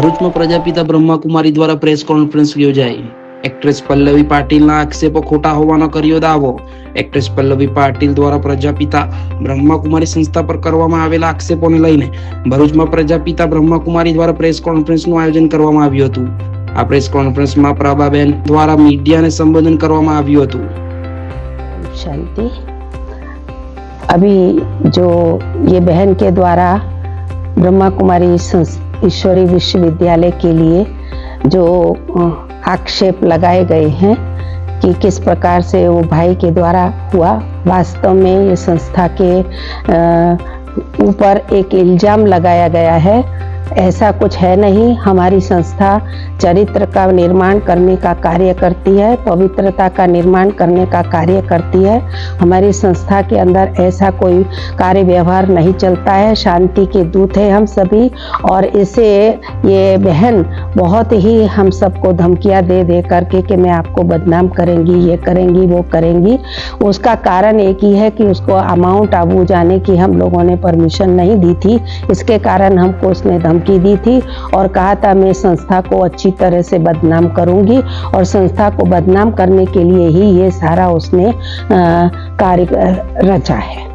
ભરૂચમાં પ્રજાપિતા બ્રહ્માકુમારી દ્વારા press conference યોજાઈ એક્ટ્રેસ પલ્લવી પાટીલના આક્ષેપો ખોટા હોવાનો કર્યો દાવો એક્ટ્રેસ પલ્લવી પાટીલ દ્વારા પ્રજાપિતા બ્રહ્માકુમારી સંસ્થા પર કરવામાં આવેલા આક્ષેપોને લઈને ભરૂચમાં પ્રજાપિતા બ્રહ્માકુમારી દ્વારા પ્રેસ કોન્ફરન્સનું આયોજન કરવામાં આવ્યું હતું આ પ્રેસ કોન્ફરન્સમાં પ્રભાબેન દ્વારા મીડિયાને સંબોધન કરવામાં આવ્યું હતું शांति अभी जो ये बहन के द्वारा ब्रह्मा कुमारी ईश्वरी विश्वविद्यालय के लिए जो आक्षेप लगाए गए हैं कि किस प्रकार से वो भाई के द्वारा हुआ, वास्तव में ये संस्था के ऊपर एक इल्ज़ाम लगाया गया है ऐसा कुछ है नहीं। हमारी संस्था चरित्र का निर्माण करने का कार्य करती है, पवित्रता का निर्माण करने का कार्य करती है। हमारी संस्था के अंदर ऐसा कोई कार्य व्यवहार नहीं चलता है। शांति के दूत है हम सभी और इसे ये बहन बहुत ही हम सबको धमकियाँ दे दे करके कि मैं आपको बदनाम करेंगी, ये करेंगी, वो करेंगी। उसका कारण एक ही है कि उसको अमाउंट आबू जाने की हम लोगों ने परमिशन नहीं दी थी। इसके कारण हमको उसने धमकी दी थी और कहा था, मैं संस्था को अच्छी तरह से बदनाम करूँगी और संस्था को बदनाम करने के लिए ही ये सारा उसने कार्य रचा है।